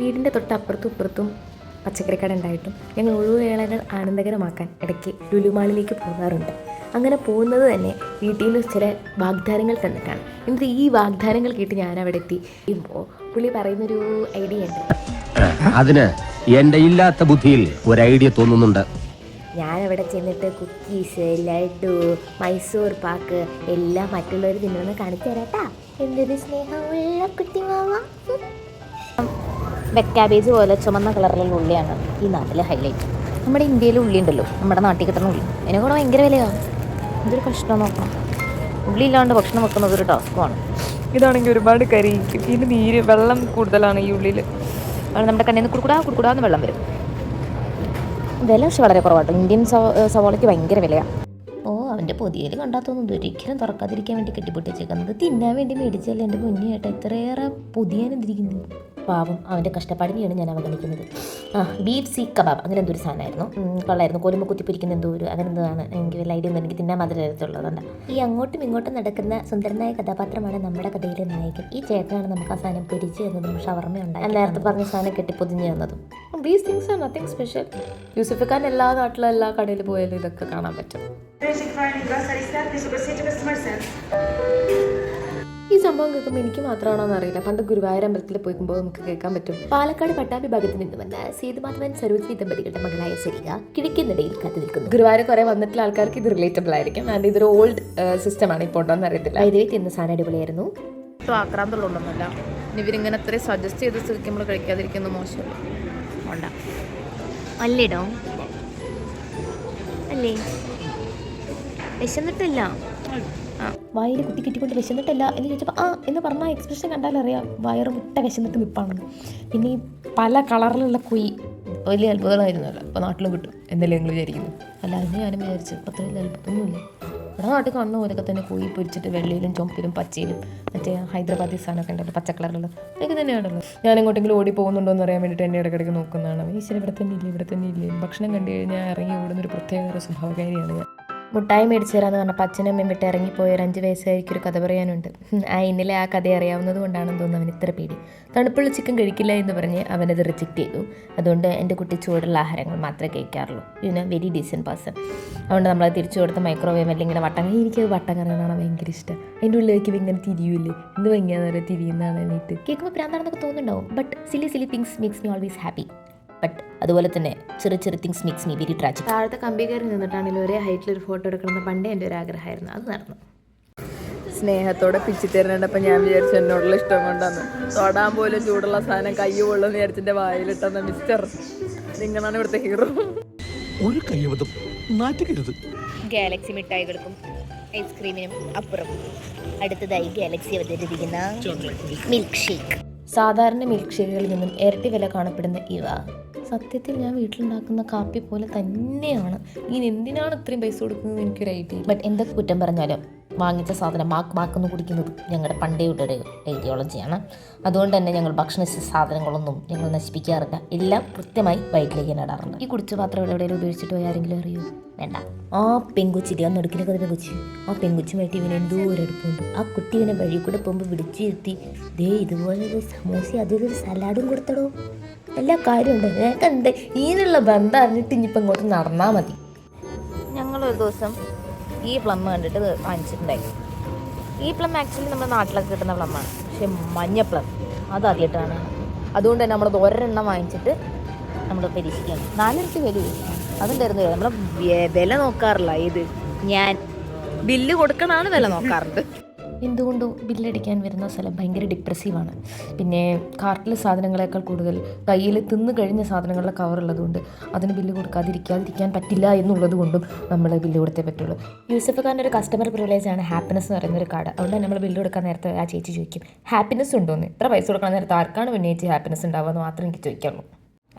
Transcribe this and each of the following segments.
വീടിന്റെ തൊട്ടപ്പുറത്തും ഇപ്പുറത്തും പച്ചക്കറിക്കട ഉണ്ടായിട്ടും ഞങ്ങൾ ഒഴിവുവേളകൾ ആനന്ദകരമാക്കാൻ ഇടയ്ക്ക് ലുലുമാളിലേക്ക് പോകാറുണ്ട്. അങ്ങനെ പോകുന്നത് തന്നെ വീട്ടിൽ നിന്ന് ചില വാഗ്ദാനങ്ങൾ തന്നിട്ടാണ്. എന്നിട്ട് ഈ വാഗ്ദാനങ്ങൾ കേട്ട് ഞാൻ അവിടെ എത്തി. ഇപ്പോൾ പുള്ളി പറയുന്നൊരു ഐഡിയ ഉണ്ട്. അതിന് എന്റെ ഇല്ലാത്ത ബുദ്ധിയിൽ ഒരു ഐഡിയ തോന്നുന്നുണ്ട്. ഞാൻ അവിടെ ചെന്നിട്ട് കുക്കീസ് ലഡു മൈസൂർ പാക്ക് എല്ലാം മറ്റുള്ളവർ തിന്നുമെന്ന് കാണിച്ചു തരാട്ടാ. എന്തൊരു സ്നേഹമുള്ള കുട്ടി കുട്ടിമാവ. വെക്കാബേജ് പോലെ ചുമന്ന കളറിലുള്ള ഉള്ളിയാണ് ഈ നാട്ടിലെ ഹൈലൈറ്റ് നമ്മുടെ ഇന്ത്യയിൽ ഉള്ളി ഉണ്ടല്ലോ നമ്മുടെ നാട്ടിൽ കിട്ടുന്ന ഉള്ളി. അതിനെ കൂടെ ഭയങ്കര വിലയാണ് ഇതൊരു കഷ്ടം നോക്കണം. ഉള്ളി ഇല്ലാണ്ട് ഭക്ഷണം വെക്കുന്നത് ഒരു ടാസ്ക്കുമാണ് ഇതാണെങ്കിൽ ഒരുപാട് കരി ഇതിന് നീര് വെള്ളം കൂടുതലാണ് ഈ ഉള്ളിൽ അത് നമ്മുടെ കണ്ണിൽ നിന്ന് കുടുക്കുടാ കുടുക്കുടാന്ന് വെള്ളം വരും. വില പക്ഷെ വളരെ കുറവാട്ടോ. ഇന്ത്യൻ സവാളയ്ക്ക് ഭയങ്കര വിലയാണ് ഓ അവന്റെ പൊതിയിൽ കണ്ടാൽ തോന്നുന്നു. ഒരിക്കലും തുറക്കാതിരിക്കാൻ വേണ്ടി കെട്ടിപ്പൊട്ടിച്ചേക്കുന്നത്. തിന്നാൻ വേണ്ടി മേടിച്ചല്ലേ എന്റെ മുന്നേട്ട ഇത്രയേറെ പൊതിയാനെന്തിരിക്കുന്നത് പാവം അവന്റെ കഷ്ടപ്പാടിനെയാണ് ഞാൻ അവഗണിക്കുന്നത്. ആ ബീഫ് സീ കബാബ്. അങ്ങനെ എന്തോ ഒരു സാധനമായിരുന്നു. കൊള്ളായിരുന്നു. കോലുമ്പ് കുത്തിപ്പിരിക്കുന്ന എന്തോ ഒരു അങ്ങനെ എന്താണ് എനിക്ക് വലിയ ഐഡിയ ഒന്നും എനിക്ക് തിന്നാൻ മാത്രമേ അറിയത്തുള്ളതുകൊണ്ട് ഈ അങ്ങോട്ടും ഇങ്ങോട്ടും നടക്കുന്ന സുന്ദരനായ കഥാപാത്രമാണ് നമ്മുടെ കഥയിലെ നായകൻ. ഈ ചേട്ടനാണ് നമുക്ക് ആ സാധനം പിരിച്ചു തന്നതും ഷവർമ്മ ഉണ്ടായി നേരത്തെ പറഞ്ഞ സാധനം കെട്ടി പൊതിഞ്ഞ് തന്നതും. These things are nothing special Yusuf Khan എല്ലാ നാട്ടിലും എല്ലാ കടയിൽ പോയാലും ഇതൊക്കെ കാണാൻ പറ്റും. ഈ സംഭവം കേൾക്കുമ്പോൾ എനിക്ക് മാത്രമാണോ അറിയില്ല. പണ്ട് ഗുരുവായൂർ അമ്പലത്തിൽ പോയിക്കുമ്പോൾ നമുക്ക് കേൾക്കാൻ പറ്റും. പാലക്കാട് പട്ടാമ്പി ഭാഗത്ത് നിന്ന് വന്ന സേതുമാധവൻ സരോജിനി ദമ്പതികളുടെ മകളായ സരിക കിഴക്കിനിടയിൽ കാത്തു നിൽക്കുന്നു. ഗുരുവായൂർ കുറെ വന്നിട്ടുള്ള ആൾക്കാർക്ക് ഇത് റിലേറ്റബിൾ ആയിരിക്കും. ആൻഡ് ഇതൊരു ഓൾഡ് സിസ്റ്റമാണ് ഇപ്പോൾ ഉണ്ടോ അറിയത്തില്ല. വൈദ്യുതി തിന്ന സാധനം അടിപൊളിയായിരുന്നു. ആക്രാന്തമുള്ളൊന്നുമല്ല. ഇവരിങ്ങനെ അത്രയും സജസ്റ്റ് ചെയ്ത് സ്ഥിതിക്ക് നമ്മൾ കഴിക്കാതിരിക്കുന്നത് മോശമല്ല. അല്ലേടോ? അല്ലേ? വിശന്നിട്ടില്ല. വായിൽ കുത്തി കിട്ടിക്കൊണ്ട് വിശന്നിട്ടില്ല എന്ന് ചോദിച്ചപ്പോൾ ആ എന്ന് പറഞ്ഞ എക്സ്പ്രഷൻ കണ്ടാൽ അറിയാം വയറ് മുട്ട വിശന്നിട്ട് നിൽപ്പാണെന്ന് പിന്നെ ഈ പല കളറിലുള്ള കുയി വലിയ അത്ഭുതമായിരുന്നല്ലോ ഇപ്പോൾ നാട്ടിലും കിട്ടും. എന്തെങ്കിലും നിങ്ങൾ വിചാരിക്കുന്നു? അല്ല അതിന് ഞാനും വിചാരിച്ചു. അപ്പോൾ അത്ര വലിയ അത്ഭുതമൊന്നുമില്ല ഇവിടെ നാട്ടിൽ കാണുന്ന പോലെയൊക്കെ തന്നെ കുയി പൊരിച്ചിട്ട് വെള്ളയിലും ചുമപ്പിലും പച്ചയിലും മറ്റേ ഹൈദരാബാദി സാധനമൊക്കെ ഉണ്ടല്ലോ പച്ച കളറിലുള്ള അതൊക്കെ തന്നെയാണല്ലോ. ഞാൻ എങ്ങോട്ടെങ്കിലും ഓടി പോകുന്നുണ്ടോ എന്ന് അറിയാൻ വേണ്ടിയിട്ട് എന്നെ ഇടയ്ക്കിടയ്ക്ക് നോക്കുന്നതാണ്. ഈശ്വരൻ ഇവിടെ തന്നെ ഇല്ലേ ഇവിടെ തന്നെ ഇല്ലേ ഭക്ഷണം കണ്ടു കഴിഞ്ഞാൽ ഇറങ്ങി ഓടുന്ന ഒരു പ്രത്യേക ഒരു സ്വഭാവകാരിയാണ് ഞാൻ. മുട്ടായി മേടിച്ചു തരാമെന്ന് പറഞ്ഞപ്പോൾ അച്ഛനും അമ്മയും വിട്ട് ഇറങ്ങിപ്പോയ. ഒരു അഞ്ച് വയസ്സായിരിക്കും ഒരു കഥ പറയാനുണ്ട്. ആ ഇന്നലെ ആ കഥ അറിയാവുന്നത് കൊണ്ടാണെന്ന് തോന്നുന്നു അവൻ ഇത്ര പേടി. തണുപ്പുള്ള ചിക്കൻ കഴിക്കില്ല എന്ന് പറഞ്ഞ് അവനത് റിജക്റ്റ് ചെയ്തു. അതുകൊണ്ട് എന്റെ കുട്ടി ചൂടുള്ള ആഹാരങ്ങൾ മാത്രമേ കഴിക്കാറുള്ളൂ. ഇതിന് വെരി ഡീസന്റ് പേഴ്സൺ അതുകൊണ്ട് നമ്മളത് തിരിച്ചു കൊടുത്ത് മൈക്രോവേവ് അല്ലെങ്കിൽ ഇങ്ങനെ വട്ടം എനിക്ക് വട്ടം കറങ്ങാനാണ് ഭയങ്കര ഇഷ്ടം. അതിന്റെ ഉള്ളിലേക്ക് ഇങ്ങനെ തിരിയൂലേ എന്ത് ഭംഗിയാണെന്നറിയാം തിരിയുന്നതാണ് എന്നിട്ട് കേൾക്കുമ്പോൾ പ്രാന്താണെന്നൊക്കെ തോന്നുന്നുണ്ടാവും. But silly silly things makes me always happy but അതുപോലെ തന്നെ ചെറിയ ചെറിയ things makes me very tragic താഴത്തെ കമ്പി കയറി നിന്നിട്ടാണെങ്കിലും ഒരേ ഹൈറ്റിൽ ഒരു ഫോട്ടോ എടുക്കണമെന്ന് പണ്ടേ എന്റെ ഒരു ആഗ്രഹമായിരുന്നു. അത് നടന്നു. സ്നേഹത്തോടെ പിച്ചി തരുന്നുണ്ടപ്പോൾ ഞാൻ വിചാരിച്ചു എന്നോടുള്ള ഇഷ്ടം കൊണ്ടാന്ന്. തൊടാൻ പോലും ചൂടുള്ള സാധനം കൈ കൊള്ളുന്ന വിചാരിച്ചിന്റെ വായിലിട്ടെന്ന മിസ്റ്റർ നിങ്ങളാണ് ഇവിടുത്തെ ഹീറോ ഒരു കൈവതും നാറ്റുകരുത് ഗാലക്സി മിഠായികൾക്കും ഐസ്ക്രീമിനും അപ്പുറം. അടുത്തതായി ഗാലക്സി അവതരിപ്പിക്കുന്ന മിൽക്ക് ഷേക്ക് സാധാരണ മിൽക്ക് ഷേക്കുകളിൽ നിന്നും ഇരട്ടി വില കാണപ്പെടുന്ന ഇവ. സത്യത്തിൽ ഞാൻ വീട്ടിലുണ്ടാക്കുന്ന കാപ്പി പോലെ തന്നെയാണ്. ഇനി എന്തിനാണ് ഇത്രയും പൈസ കൊടുക്കുന്നത് എനിക്കൊരു ഐഡിയ ബട്ട് എന്തൊക്കെ കുറ്റം പറഞ്ഞാലും വാങ്ങിച്ച സാധനം മാക്ക് മാക്കെന്ന് കുടിക്കുന്നത് ഞങ്ങളുടെ പണ്ടേയുടെ ഒരു ഐഡിയോളജിയാണ് അതുകൊണ്ട് തന്നെ ഞങ്ങൾ ഭക്ഷണ സാധനങ്ങളൊന്നും ഞങ്ങൾ നശിപ്പിക്കാറില്ല. എല്ലാം കൃത്യമായി വയറ്റിലേക്ക് നടാറുണ്ട് ഈ കുടിച്ച പാത്രം ഇവിടെ എവിടെയെങ്കിലും ഉപയോഗിച്ചിട്ട് പോയി ആരെങ്കിലും അറിയൂ? വേണ്ട. ആ പെങ്കുച്ചിരി ആ നടുക്കിലൊക്കെ പെങ്കുച്ചി. ആ പെങ്കുച്ചുമായിട്ട് ഇവനെ എന്തോ ഒരു അടുപ്പുണ്ട്. ആ കുട്ടി ഇവനെ വഴി കൂടെ പോകുമ്പോൾ വിളിച്ചിരുത്തി ദേ ഇതുപോലെ ഒരു സമോസ അതൊരു സലാഡും കൊടുത്തടോ. എല്ലാ കാര്യമുണ്ട് ഞങ്ങൾക്ക് എന്ത് ഇതിനുള്ള ബന്ധം അറിഞ്ഞിട്ട് ഇനിയിപ്പോൾ ഇങ്ങോട്ട് നടന്നാൽ മതി. ഞങ്ങളൊരു ദിവസം ഈ പ്ലം കണ്ടിട്ട് വാങ്ങിച്ചിട്ടുണ്ടായി. ഈ പ്ലം ആക്ച്വലി നമ്മുടെ നാട്ടിലൊക്കെ കിട്ടുന്ന പ്ലമ്മാണ് പക്ഷെ മഞ്ഞ പ്ലം അത് ആദ്യമായിട്ടാണ് അതുകൊണ്ട് തന്നെ നമ്മളത് ഒരെണ്ണം വാങ്ങിച്ചിട്ട് നമ്മൾ പരീക്ഷിക്കുകയാണ്. നാലിരട്ടി വില അതുണ്ടായിരുന്നു നമ്മൾ വില നോക്കാറില്ല. ഇത് ഞാൻ ബില്ല് കൊടുക്കണമെന്ന് വില നോക്കാറുണ്ട്. എന്തുകൊണ്ടും ബില്ലടിക്കാൻ വരുന്ന സ്ഥലം ഭയങ്കര ഡിപ്രസീവാണ് പിന്നെ കാർട്ടിലെ സാധനങ്ങളെക്കാൾ കൂടുതൽ കയ്യിൽ തിന്നു കഴിഞ്ഞ സാധനങ്ങളുടെ കവറുള്ളതുകൊണ്ട് അതിന് ബില്ല് കൊടുക്കാതിരിക്കാതിരിക്കാൻ പറ്റില്ല എന്നുള്ളത് കൊണ്ടും നമ്മൾ ബില്ല് കൊടുത്തേ പറ്റുള്ളൂ. യൂസഫ് ഖാന്റെ ഒരു കസ്റ്റമർ പ്രിവിലേജാണ് ഹാപ്പിനെസ് എന്ന് പറയുന്ന ഒരു കാർഡ് അതുകൊണ്ട് നമ്മൾ ബില്ല് കൊടുക്കാൻ നേരത്തെ ആ ചേച്ചി ചോദിക്കും ഹാപ്പിനെസ് ഉണ്ടോന്ന്? ഇത്ര പൈസ കൊടുക്കാൻ നേരത്തെ ആർക്കാണ് പിന്നെ ചേച്ചി ഹാപ്പിനെസ് ഉണ്ടാവുക? എന്ന് മാത്രം എനിക്ക് ചോദിക്കാറുള്ളൂ.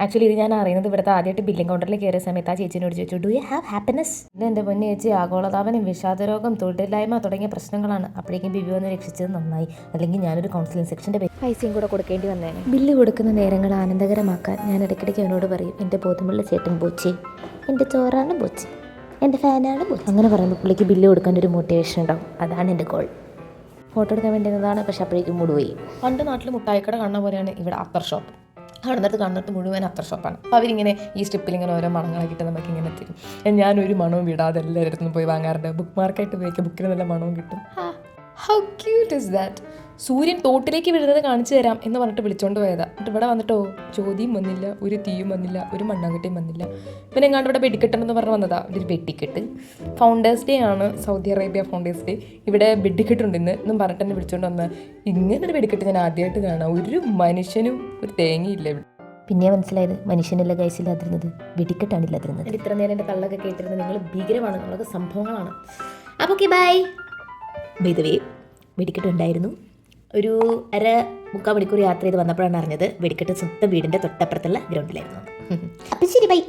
ആക്ച്വലി ഇത് ഞാൻ അറിയുന്നത് ഇവിടുത്തെ ആദ്യമായിട്ട് ബില്ലിംഗ് കൗണ്ടറിൽ കയറിയ സമയത്ത് ആ ചേച്ചിനോട് ചോദിച്ചു ഡു യു ഹാവ് ഹാപ്പിനെസ് ഇത് എന്റെ പൊന്നു ചേച്ചി ആഗോളതാപനം വിഷാദരോഗം തൊഴിലില്ലായ്മ തുടങ്ങിയ പ്രശ്നങ്ങളാണ്. അപ്പോഴേക്കും ബിബി വന്ന് രക്ഷിച്ചത് നന്നായി. അല്ലെങ്കിൽ ഞാനൊരു കൗൺസിലിംഗ് സെക്ഷന്റെ പൈസയും കൂടെ കൊടുക്കേണ്ടി വന്നേനെ. ബില്ല് കൊടുക്കുന്ന നേരങ്ങൾ ആനന്ദകരമാക്കാൻ ഞാൻ ഇടയ്ക്കിടയ്ക്ക് അവനോട് പറയും എന്റെ ബോധമുള്ള ചേട്ടൻ ബോച്ചി എന്റെ ചോറാണ് ബോച്ചി എന്റെ ഫാനാണ് ബോച്ചി. അങ്ങനെ പറയുമ്പോൾ പുള്ളിക്ക് ബില്ല് കൊടുക്കാൻ ഒരു മോട്ടിവേഷൻ ഉണ്ടാവും. അതാണ് എന്റെ ഗോൾ ഫോട്ടോ എടുക്കാൻ വേണ്ടി എന്നതാണ് പക്ഷെ അപ്പോഴേക്കും മൂടുപോയി. പണ്ട് നാട്ടിൽ മുട്ടായിക്കട കാണുന്ന പോലെയാണ് ഇവിടെ അത്തർ ഷോപ്പ് കാണുന്നിടത്ത് കാണുന്നിടത്ത് മുഴുവൻ അത്ര ഷോപ്പാണ്. അപ്പോൾ അവരിങ്ങനെ ഈ സ്ട്രിപ്പിൽ ഇങ്ങനെ ഓരോ മണങ്ങളാക്കിയിട്ട് നമുക്ക് ഇങ്ങനെ തരും ഞാനൊരു മണവും വിടാതെ എല്ലാവരുടെ എല്ലായിടത്തും പോയി വാങ്ങാറുണ്ട്. ബുക്ക് മാർക്കായിട്ട് ഉപയോഗിക്കുക ബുക്കിന് നല്ല മണവും കിട്ടും. ഹൗ ക്യൂട്ട് ഇസ് ദാറ്റ് സൂര്യൻ തോട്ടിലേക്ക് വീഴുന്നത് കാണിച്ചു തരാം എന്ന് പറഞ്ഞിട്ട് വിളിച്ചോണ്ട് പോയതാ. എന്നിട്ട് ഇവിടെ വന്നിട്ടോ ചോദ്യം വന്നില്ല ഒരു തീയും വന്നില്ല ഒരു മണ്ണാങ്കട്ടിയും വന്നില്ല. പിന്നെ എങ്ങാണ്ട് ഇവിടെ വെടിക്കെട്ടെന്ന് പറഞ്ഞ് വന്നതാ ഒരു വെടിക്കെട്ട് ഫൗണ്ടേഴ്സ് ഡേ ആണ് സൗദി അറേബ്യ ഫൗണ്ടേഴ്സ് ഡേ ഇവിടെ വെടിക്കെട്ടുണ്ട് ഇന്ന് എന്നും പറഞ്ഞിട്ട് എന്നെ വിളിച്ചോണ്ട് വന്ന. ഇങ്ങനെ ഒരു വെടിക്കെട്ട് ഞാൻ ആദ്യമായിട്ട് കാണാം. ഒരു മനുഷ്യനും ഒരു തേങ്ങയില്ല ഇവിടെ. പിന്നെ മനസ്സിലായത് മനുഷ്യനല്ല ഗൈസില്ലാതിരുന്നത് വെടിക്കെട്ടാണില്ലാതിരുന്നത് ഇത്ര നേരം എന്റെ തള്ളൊക്കെ കേട്ടിരുന്നത് നിങ്ങൾ ഭീകരമാണ് നിങ്ങളൊക്കെ സംഭവങ്ങളാണ്. അപ്പോൾ ഓക്കെ ബൈ വേ വെടിക്കെട്ട് ഉണ്ടായിരുന്നു. ഒരു അര മുക്കാൽ മണിക്കൂർ യാത്ര ചെയ്ത് വന്നപ്പോഴാണ് അറിഞ്ഞത് വെടിക്കെട്ട് സ്വന്തം വീടിന്റെ തൊട്ടപ്പുറത്തുള്ള ഗ്രൗണ്ടിലായിരുന്നു അപ്പം ശരി ബൈ